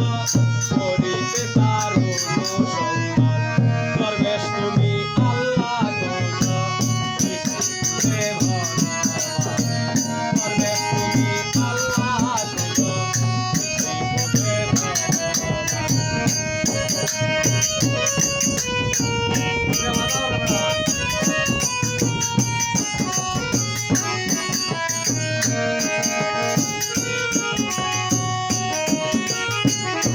Thank you.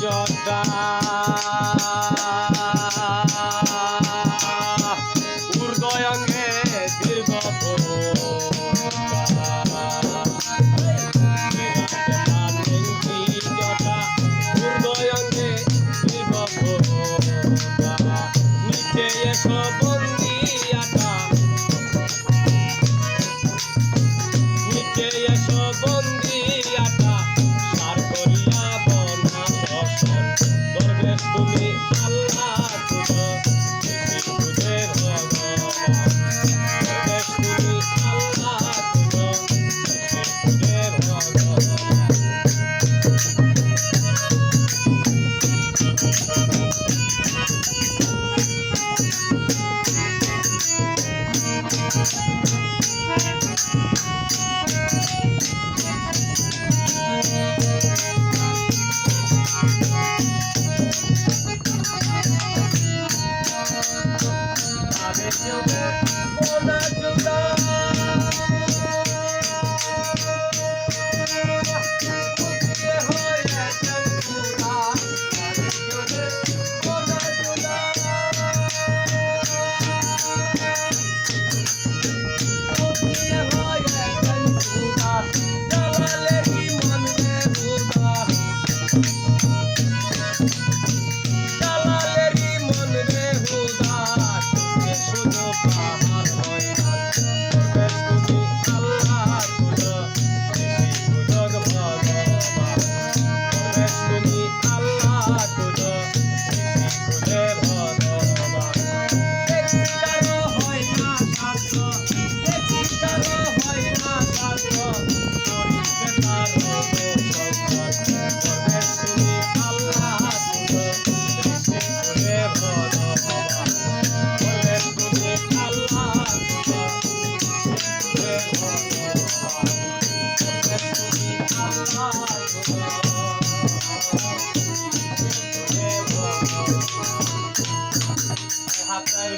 Jordaan. up. I'm on to love.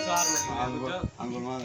కారణం